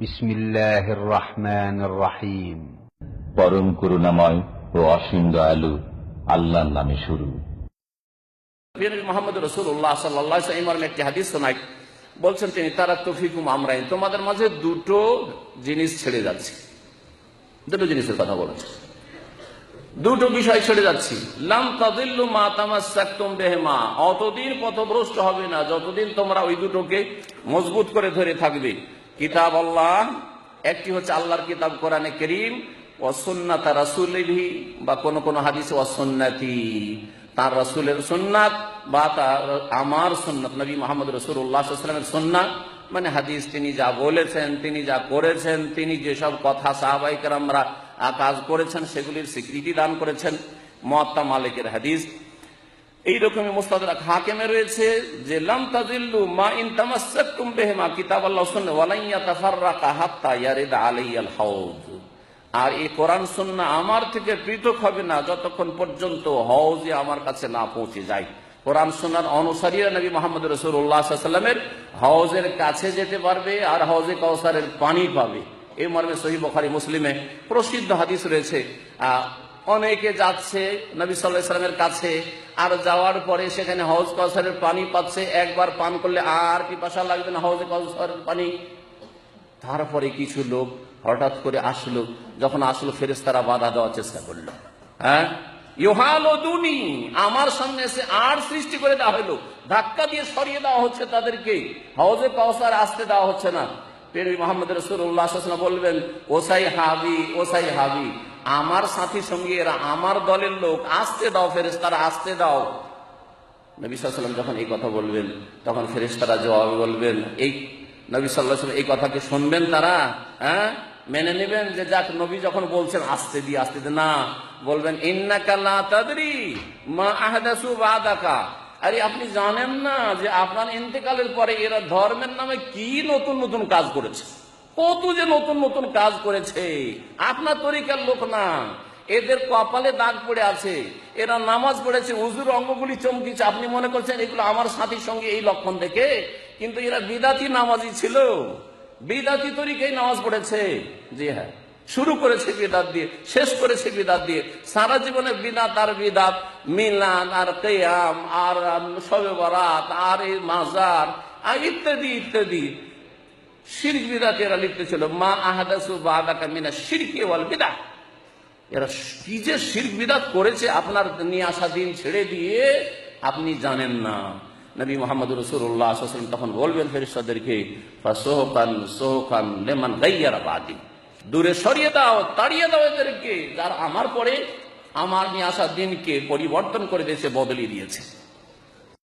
বিসমিল্লাহির রহমান রাহিম পরম করুণাময় ও অসীম দয়ালু আল্লাহর নামে শুরু। মোহাম্মদ রসুল্লাহ সাল্লাহ ইমাম একটি হাদিস শোনাই। বলছেন তিনি তারা তফিকুম আমরাই তোমাদের মাঝে দুটো জিনিস ছেড়ে যাচ্ছে। দুটো জিনিসের কথা বলেছে। দুটো বিষয় ছেড়ে যাচ্ছি। লাম তাদিল্লু মা তামাসাকতুম বেহেমা। অতদিন পথভ্রষ্ট হবে না যতদিন তোমরা ওই দুটোকে মজবুত করে ধরে থাকবে। কিতাব আল্লাহ, একটি হচ্ছে আল্লাহর কিতাব কোরআনে করিম অসন্নাতা রাসুলিহি, বা কোন কোন হাদিসে অসন্নাতি তার রাসুলের সুন্নাত বা তার আমার সুন্নাত, নবী মোহাম্মদ রসুল্লাহামের সুন্নাত। মানে হাদিস তিনি যা বলেছেন, তিনি যা করেছেন, তিনি যেসব কথা সাহাবাইকার কাজ করেছেন, সেগুলির স্বীকৃতি দান করেছেন। মহাত্মা মালিকের হাদিস। এইরকমই মুস্তাদরাক হাকিমে রয়েছে যে, লাম তাজিল্লু মা ইন তামাসসাকতুম বিহিমা কিতাব আল্লাহ সুন্নাহ ওয়ালান ইয়াতাফাররাকা হাত্তা ইয়ারিদ আলাইয়াল হাউজ। আর এই কোরআন সুন্নাহ আমার থেকে পৃথক হবে না যতক্ষণ পর্যন্ত হওজে আমার কাছে না পৌঁছে যায়। কোরআন সুন্নার অনুসারীরা নবী মোহাম্মদ রসুল্লাহ সাল্লামের হওজের কাছে যেতে পারবে আর হওজে কাউসারের পানি পাবে। এই মর্মে সহি বখারি মুসলিমে প্রসিদ্ধ হাদিস রয়েছে অনেকে যাচ্ছে নবী সাল্লাহ সাল্লামের কাছে, আর যাওয়ার পরে সেখানে হজ কাউসারের পানি পাচ্ছে, একবার পান করলে আর পিপাসা লাগবে না হজ কাউসারের পানি। তারপরে কিছু লোক হঠাৎ করে আসলো, যখন আসলো ফেরেস্তারা বাধা দেওয়ার চেষ্টা করল। হ্যাঁ? ইহালো দুনি আমার সামনে এসে আর সৃষ্টি করে দেওয়া হলো। ধাক্কা দিয়ে সরিয়ে দেওয়া হচ্ছে তাদেরকে। হজে কাউসার আসতে দেওয়া হচ্ছে না। পেরি মোহাম্মদ রসুল্লাহ বলবেন ওসাই হাবি ওসাই হাবি, আমার সাথী সঙ্গী এরা আমার দলের লোক, আসতে দাও ফেরেস্তারা আসতে দাও। নবী সাল্লাম যখন এই কথা বলবেন, তখন ফেরেস্তারা জবাবে বলবেন, এই নবী সাল্লাহ এই কথাকে শুনবেন তারা হ্যাঁ? মেনে নেবেন যে যাক, নবী যখন বলছেন, আসতে দিয়ে আসতে দিয়ে না, বলবেন ইন্না কাল্লা তাদরি মা আহদাসু বাদাকা। আরে আপনি জানেন না যে আপনার ইন্তেকালের পরে এরা ধর্মের নামে কি নতুন নতুন কাজ করেছে? কত যে নতুন নতুন কাজ করেছে। আপনার তরিকার লোক না। এদের কপালে দাগ পড়ে আছে। এরা নামাজ পড়েছে, উজুর অঙ্গগুলি চমকিছে। আপনি মনে করছেন এগুলো আমার সাথীর সঙ্গে এই লক্ষণ দেখে? কিন্তু এরা বিদাতি নামাজি ছিল। বিদাতি তরিকেই নামাজ পড়েছে। জি হ্যাঁ। শুরু করেছে বিদাত দিয়ে, শেষ করেছে বিদাত দিয়ে। সারা জীবনে বিদাত আর বিদাত, মিলান আর কেয়াম আর সবে বরাত আর এই মাজার ইত্যাদি ইত্যাদি। শির্ক বিদাত এরা লিখতে ছিল, মা আহাদাসু বাদাকা মিনা শিরকে ওয়াল বিদা এরা কি যে শির্ক বিদাত করেছে, আপনার নিয়ে আসা দিন ছেড়ে দিয়ে আপনি জানেন না। নবী মোহাম্মদ রসুল্লাহ তখন বলবেন ফেরিস্তাদেরকে সোহকান সোহকান লেমান গাইয়ারা বাদি। দূরে সরিয়ে দাও, তাড়িয়ে দাও এদেরকে। যারা আমার পরে, আমার নিয়ে আসা দিনকে পরিবর্তন করে দিয়েছে বদলিয়ে দিয়েছে।